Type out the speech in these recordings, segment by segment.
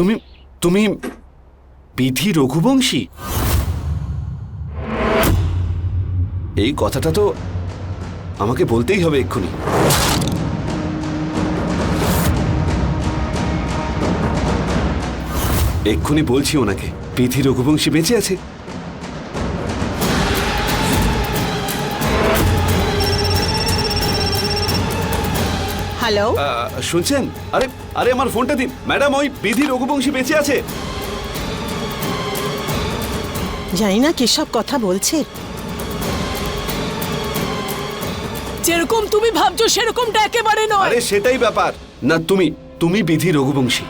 তুমি তুমি বিধি রঘুবংশী? এই কথাটা তো আমাকে বলতেই হবে এক্ষুনি। এক্ষুনি বলছি ওনাকে বিধি রঘুবংশী বেঁচে আছে। হ্যালো? শুনছেন? আরে আরে আমার ফোনটা দিন। ম্যাডাম ওই বিধি রঘুবংশী বেঁচে আছে। জানি না কিসব কথা বলছে। যেরকম তুমি ভাবছ সেরকমটা একেবারে নয়। আরে সেটাই ব্যাপার। না তুমি তুমি বিধি রঘুবংশী।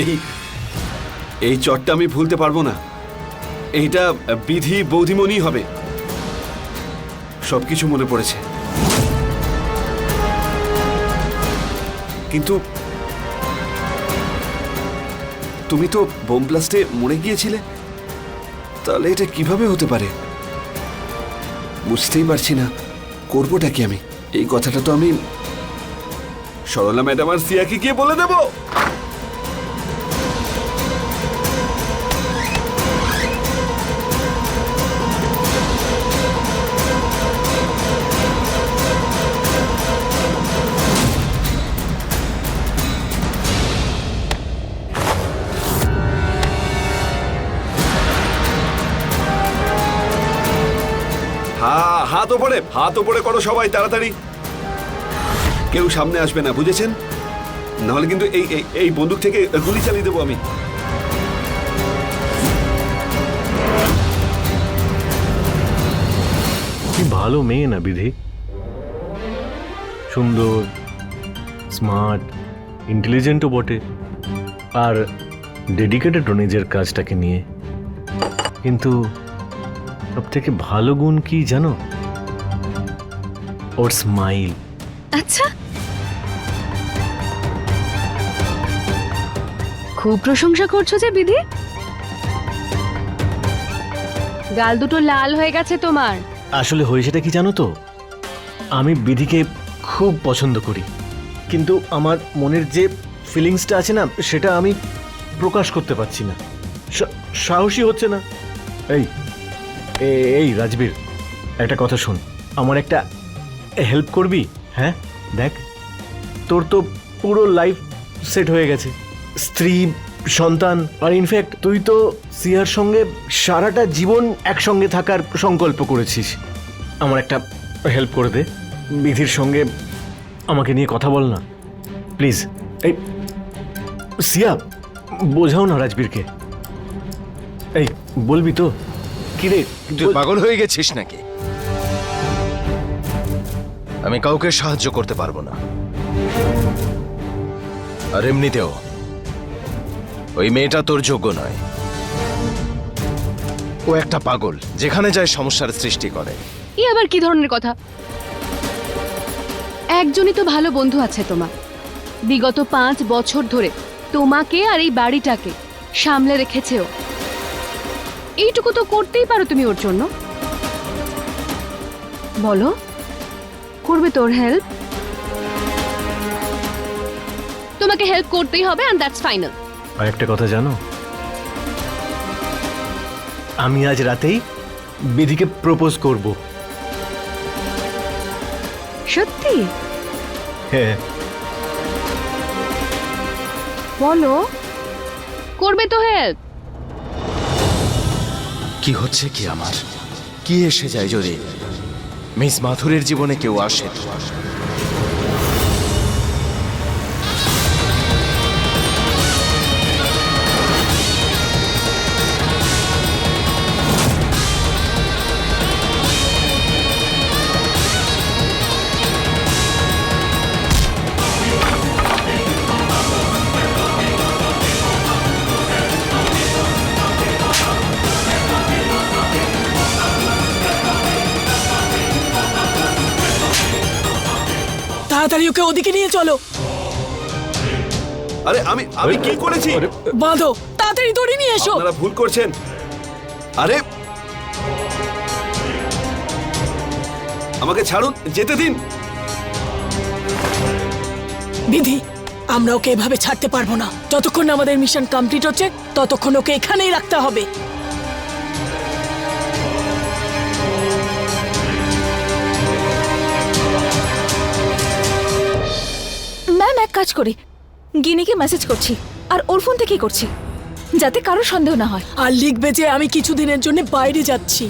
এই এই চটটা আমি ভুলতে পারব না। এইটা বিধি বৌধিমণি হবে। সবকিছু মনে পড়েছে। কিন্তু তুমি তো বোম ব্লাস্টে মরে গিয়েছিলে। তাহলে এটা কীভাবে হতে পারে? বুঝতেই পারছি না, করবোটা কি আমি? এই কথাটা তো আমি সরলা ম্যাডাম আর সিয়াকে গিয়ে বলে দেব। হাত ওপরে হাত ওপরে করো সবাই তাড়াতাড়ি। কেউ সামনে আসবে না, বুঝেছেন? নাহলে কিন্তু এই, এই- বন্দুক থেকে গুলি চালিয়ে দেবো আমি। ভালো মেয়ে না বিধি। সুন্দর, স্মার্ট, ইন্টেলিজেন্টও বটে। আর ডেডিকেটেডও নিজের কাজটাকে নিয়ে। কিন্তু সব থেকে ভালো গুণ কি জানো? ওর স্মাইল আচ্ছা। খুব প্রশংসা করছ যে বিধি। গাল দুটো লাল হয়ে গেছে তোমার। আসলে হয়েছেটা কি জানো তো? আমি বিধিকে খুব পছন্দ করি। কিন্তু আমার মনের যে ফিলিংসটা আছে না সেটা আমি প্রকাশ করতে পারছি না। সাহসী হচ্ছে না। এই এই রাজবীর একটা কথা শোন। আমার একটা হেল্প করবি? হ্যাঁ দেখ তোর তো পুরো লাইফ সেট হয়ে গেছে। স্ত্রী সন্তান আর ইনফ্যাক্ট তুই তো সিয়ার সঙ্গে সারাটা জীবন একসঙ্গে থাকার সংকল্প করেছিস। আমার একটা হেল্প করে দে। বিধির সঙ্গে আমাকে নিয়ে কথা বল না। প্লিজ এই সিয়া বোঝাও না রাজবীরকে। এই বলবি তো? কিরে তুই পাগল হয়ে গেছিস নাকি? আমি কাউকে সাহায্য করতে পারব না। আর এমনিতেও, ওই মেয়েটা তোর যোগ্য নয়। ও একটা পাগল, যেখানে যায় সমস্যার সৃষ্টি করে। ই আবার কি ধরনের কথা? একজনই তো ভালো বন্ধু আছে তোমার। বিগত পাঁচ বছর ধরে তোমাকে আর এই বাড়িটাকে সামলে রেখেছে ও। এইটুকু তো করতেই পারো তুমি ওর জন্য। বলো। করবে তোর হেল্প তোমাকে হেল্প করতেই হবে অ্যান্ড দ্যাটস ফাইনাল আর একটা কথা জানো? আমি আজ রাতেই বিধিকে প্রপোজ করব। সত্যি? হ্যাঁ। বলো। করবে তো হেল্প কি হচ্ছে কি আমার? কি এসে যায় যদি? মিস মাথুরের জীবনে কেউ আসে তো? তাড়াতাড়ি ওকে ওদিকে নিয়ে চলো। আরে আমি আমি কি করেছি? বাঁধো তাড়াতাড়ি দড়ি নিয়ে এসো। আপনারা ভুল করছেন। আরে আমাকে ছাড়ুন যেতে দিন। বিধি আমরা ওকে এভাবে ছাড়তে পারব না। যতক্ষণ না আমাদের মিশন কমপ্লিট হচ্ছে ততক্ষণ ওকে এখানেই রাখতে হবে। কাজ করি। গিনিকে মেসেজ করছি। আর ওর ফোন থেকেই করছি। যাতে কারও সন্দেহ না হয়। আর লিখবে যে আমি কিছুদিনের জন্য বাইরে যাচ্ছি।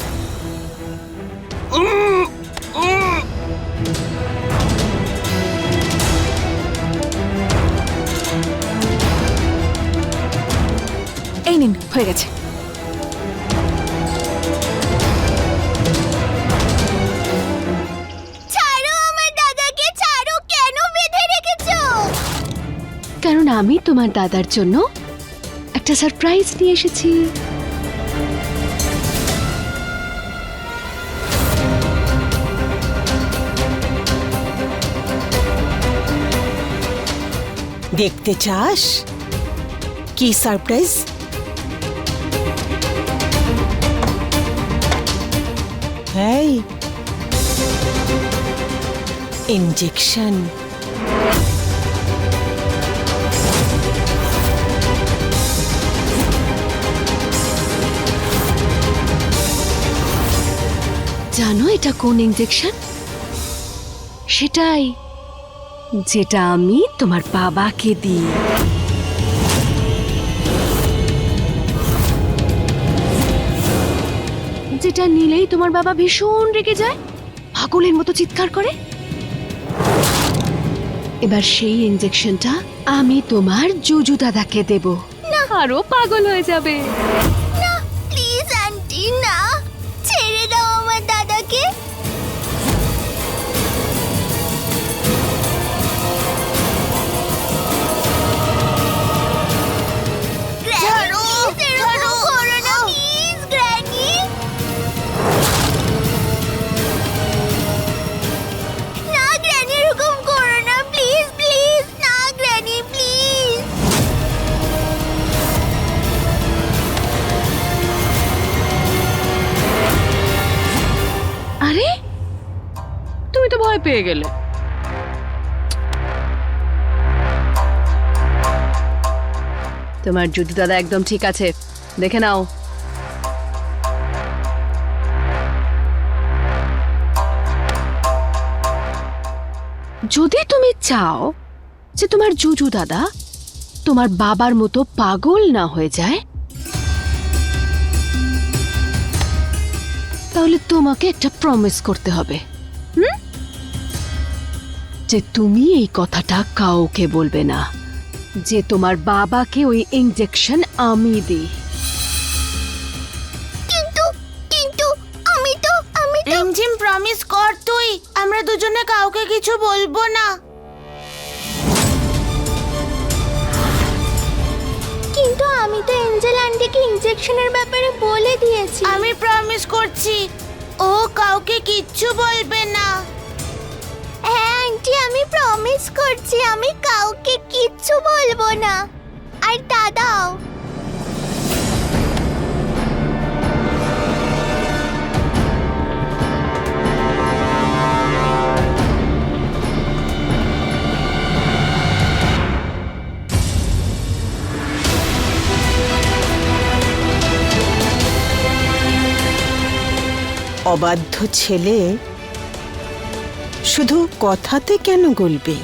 এই নিন হয়ে গেছে। কারণ আমি তোমার দাদার জন্য একটা সারপ্রাইজ নিয়ে এসেছি। দেখতে চাস? কি সারপ্রাইজ? এই ইঞ্জেকশন জানো এটা কোন ইঞ্জেকশন সেটাই, যেটা আমি তোমার বাবাকে দিই। যেটা নিলেই তোমার বাবা ভীষণ রেগে যায়, পাগলের মতো চিৎকার করে। এবার সেই ইঞ্জেকশনটা আমি তোমার জুজু দাদাকে দেব। না, আরও পাগল হয়ে যাবে। পেয়ে গেলে। তোমার যুদ্ধ দাদা একদম ঠিক আছে। দেখে নাও। যদি তুমি চাও যে তোমার জুজু দাদা তোমার বাবার মতো পাগল না হয়ে যায়, তাহলে তোমাকে একটা প্রমিস করতে হবে। হুম? যে তুমি এই কথাটা কাউকে বলবে না যে তোমার বাবাকে ওই ইঞ্জেকশন আমি দিই। কিন্তু কিন্তু আমি তো আমি তো রিমঝিম প্রমিস কর তুই আমরা দুজনে কাউকে কিছু বলব না। কিন্তু আমি তো এঞ্জেল আন্টিকে ইনজেকশনের ব্যাপারে বলে দিয়েছি। আমি প্রমিস করছি ও কাউকে কিচ্ছু বলবে না। আন্টি আমি প্রমিস করছি আমি কাউকে কিচ্ছু বলব না। আর দাদাও অবাধ্য ছেলে শুধু কথাতে কেন গলবে?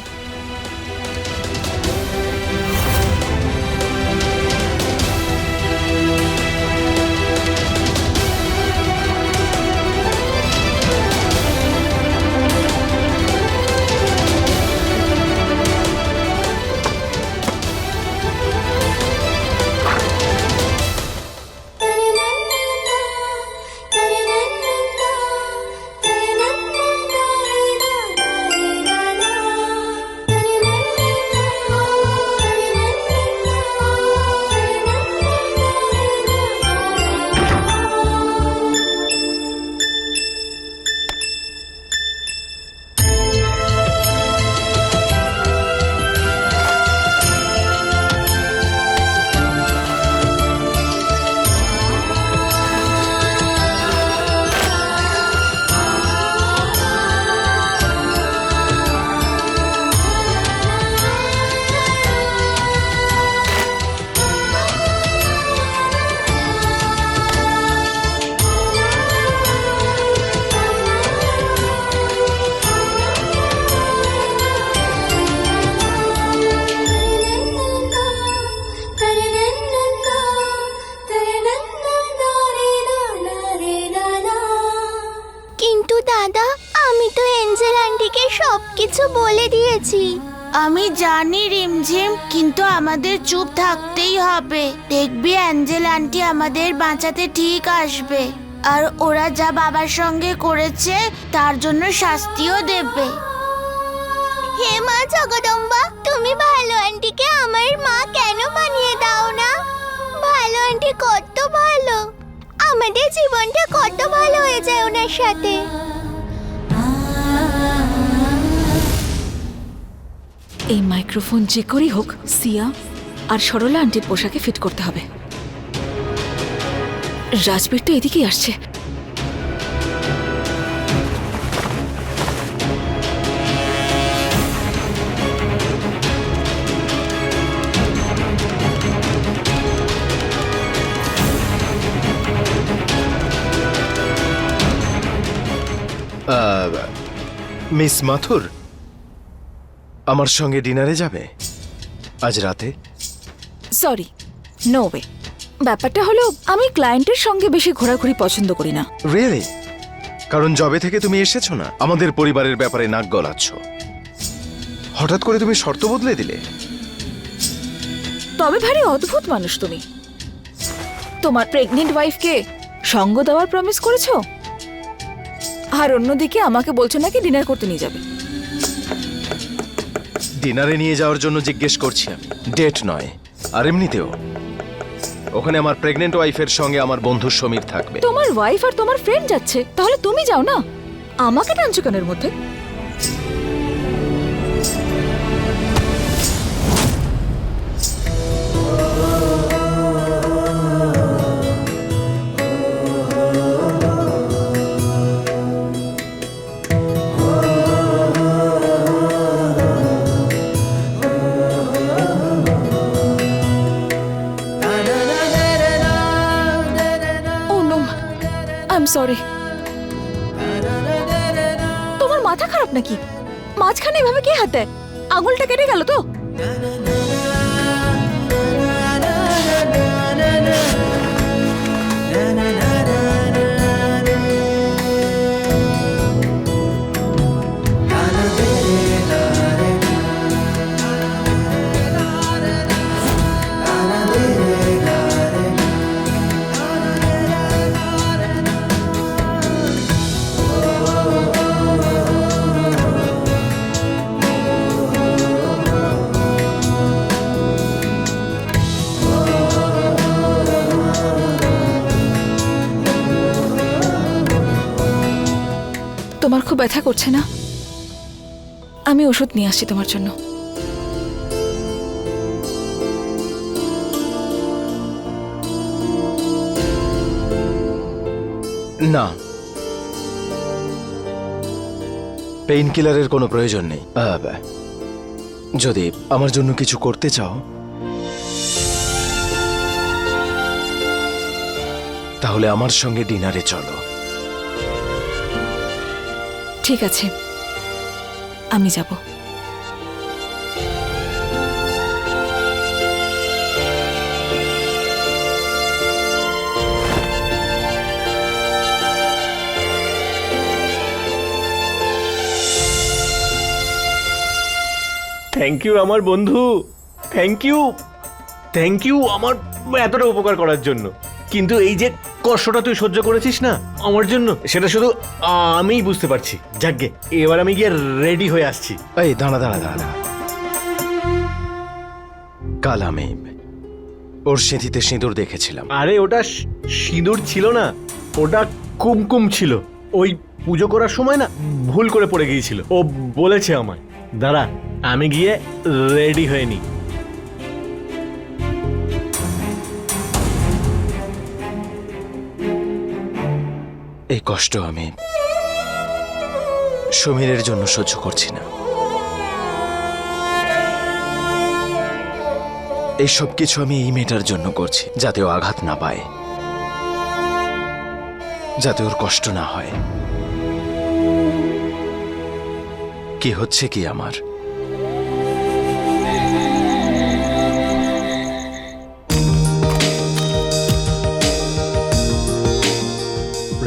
আমাদের চুপ থাকতেই হবে। দেখবি অ্যাঞ্জেল আন্টি আমাদের বাঁচাতে ঠিক আসবে। আর ওরা যা বাবার সঙ্গে করেছে, তার জন্য শাস্তিও দেবে। হে মা জগদম্বা, তুমি ভালো আন্টিকে আমার মা কেন বানিয়ে দাও না? ভালো আন্টি কত ভালো। আমাদের জীবনটা কত ভালো হয়ে যায় ওনার সাথে। এই মাইক্রোফোন যে করেই হোক, সিয়া আর সরলা আন্টির পোশাকে ফিট করতে হবে। রাজবীর তো এদিকেই আসছে। মিস মাথুর আমার সঙ্গে ডিনারে যাবে? আজ রাতে? সরি নো ওয়ে ব্যাপারটা হলো আমি ক্লায়েন্টের সঙ্গে বেশি ঘোরাঘুরি পছন্দ করি না। রিয়েলি কারণ জবে থেকে তুমি এসেছ না? আমাদের পরিবারের ব্যাপারে নাক গলাচ্ছ। হঠাৎ করে তুমি শর্ত বদলে দিলে? তবে ভারী অদ্ভুত মানুষ তুমি। তোমার প্রেগনেন্ট ওয়াইফকে সঙ্গ দেওয়ার প্রমিস করেছ? আর অন্যদিকে আমাকে বলছো নাকি ডিনার করতে নিয়ে যাবে? ডিনারে নিয়ে যাওয়ার জন্য জিজ্ঞেস করছি আমি। ডেট নয়, আর এমনিতেও। ওখানে আমার প্রেগনেন্ট ওয়াইফের সঙ্গে আমার বন্ধু সমীর থাকবে। তোমার ওয়াইফ আর তোমার ফ্রেন্ড যাচ্ছে, তাহলে তুমি যাও না। আমাকে টানছো কেন এর মধ্যে? সরি। তোমার মাথা খারাপ নাকি? মাঝখানে এভাবে কে হাত দেয়? আঙুলটা কেটে গেল তো? করছে না? আমি ওষুধ নিয়ে আসছি তোমার জন্য। না। পেইন কিলারের কোনো প্রয়োজন নেই। যদি আমার জন্য কিছু করতে চাও তাহলে আমার সঙ্গে ডিনারে চলো। ঠিক আছে। আমি যাব। থ্যাংক ইউ আমার বন্ধু। থ্যাংক ইউ থ্যাংক ইউ আমার এতটা উপকার করার জন্য। কিন্তু এই যে কষ্টটা তুই সহ্য করেছিস না? আমার জন্য? সেটা শুধু আমিই বুঝতে পারছি। যাকগে এবার আমি গিয়ে রেডি হয়ে আসছি। এই দাঁড়া দাঁড়া দাঁড়া দাঁড়া। কাল আমি ওর সিঁথিতে সিঁদুর দেখেছিলাম। আরে ওটা সিঁদুর ছিল না। ওটা কুমকুম ছিল। ওই পুজো করার সময় না ভুল করে পড়ে গিয়েছিল। ও বলেছে আমায় দাঁড়া আমি গিয়ে রেডি হয়ে নিই। এই কষ্ট আমি সমীরের জন্য সহ্য করছি না। এই সব কিছু আমি এই মেয়েটার জন্য করছি, যাতে ও আঘাত না পায়, যাতে ওর কষ্ট না হয়। কি হচ্ছে কি আমার?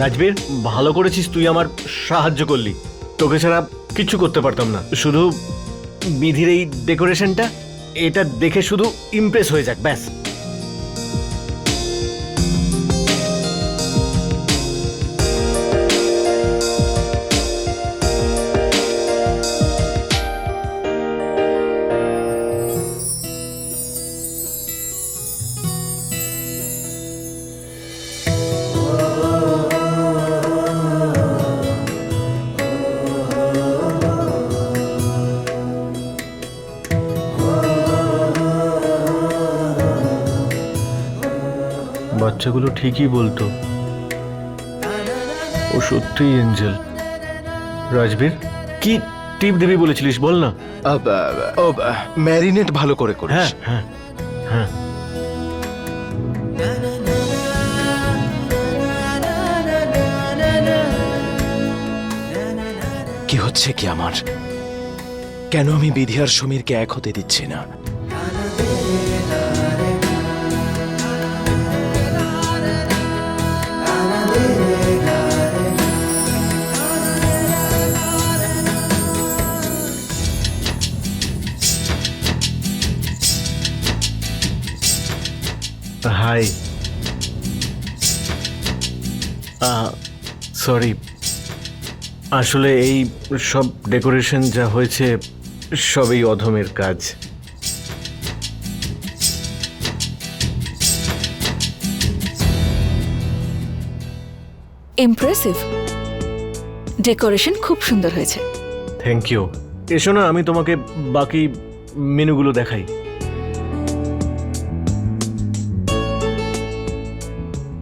রাজবীর, ভালো করেছিস তুই আমার সাহায্য করলি। তোকে ছাড়া কিছু করতে পারতাম না। শুধু বিধির এই ডেকোরেশনটা এটা দেখে শুধু ইমপ্রেস হয়ে যাক, ব্যাস। বাচ্চাগুলো ঠিকই বলতো। ও সত্যিই এঞ্জেল। রাজবীর কি টিপ দিবি বলেছিলিস বল না? ও ম্যারিনেট ভালো করে করিস। হ্যাঁ হ্যাঁ হ্যাঁ। কি হচ্ছে কি আমার? কেন আমি বিধি আর সমীরকে এক হতে দিচ্ছি না? হাই সরি আসলে এই সব ডেকোরেশন যা হয়েছে সবই অধমের কাজ। ইমপ্রেসিভ ডেকোরেশন খুব সুন্দর হয়েছে। থ্যাংক ইউ এসো না আমি তোমাকে বাকি মেনুগুলো দেখাই।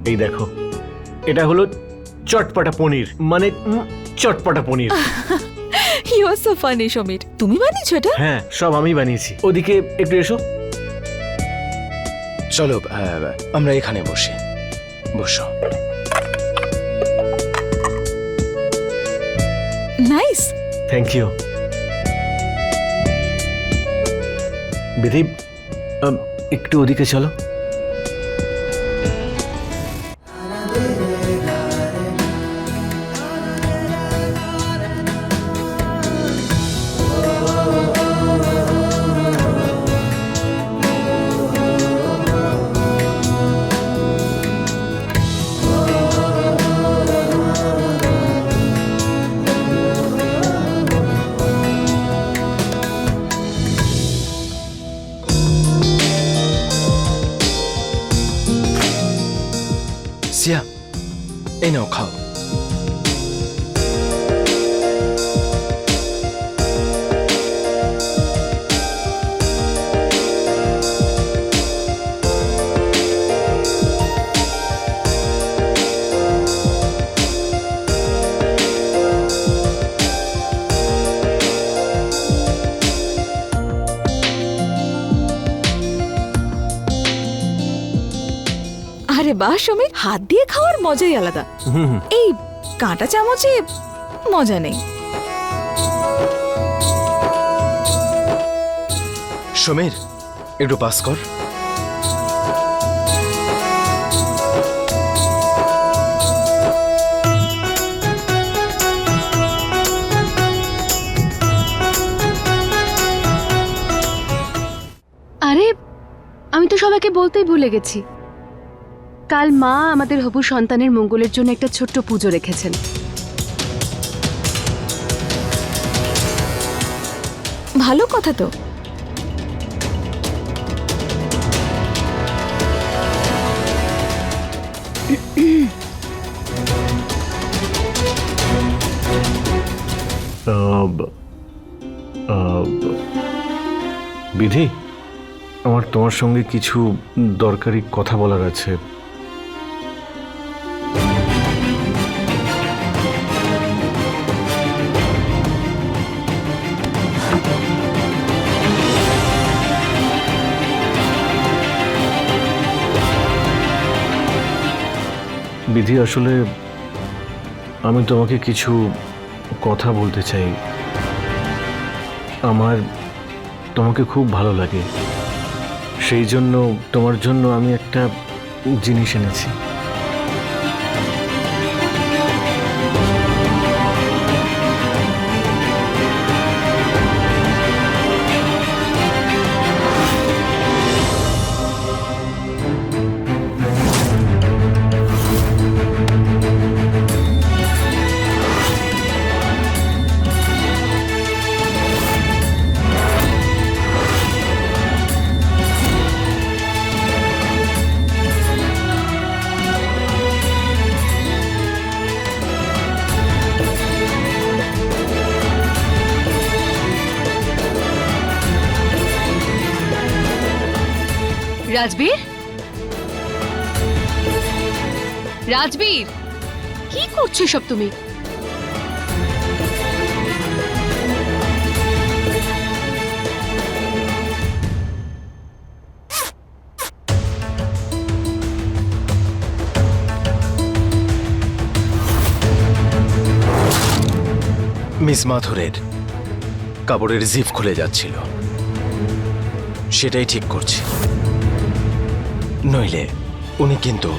এই দেখো এটা হলো চটপটা পনির মানে চটপটা paneer. You are so funny Sameer. তুমি বানিয়েছো এটা? হ্যাঁ সব আমি বানিয়েছি। ওদিকে একটু এসো। চলো আমরা এখানে বসি। বসো। নাইস থ্যাংক ইউ বিধি আম, একটু ওদিকে চলো। বাহ সমীর হাত দিয়ে খাওয়ার মজাই আলাদা। হুম হুম। এই কাঁটা চামচে মজা নেই। সমীর একটু পাস কর। আরে আমি তো সবাইকে বলতেই ভুলে গেছি। কাল মা আমাদের হবু সন্তানের মঙ্গলের জন্য একটা ছোট্ট পুজো রেখেছেন। ভালো কথা তো। বিধি আমার তোমার সঙ্গে কিছু দরকারি কথা বলার আছে। বিধি, আসলে আমি তোমাকে কিছু কথা বলতে চাই। আমার তোমাকে খুব ভালো লাগে। সেই জন্য, তোমার জন্য আমি একটা জিনিস এনেছি। কি করছ সব তুমি। মিস মাথুরের কাপড়ের জিপ খুলে যাচ্ছিল। সেটাই ঠিক করছি। নইলে উনি কিন্তু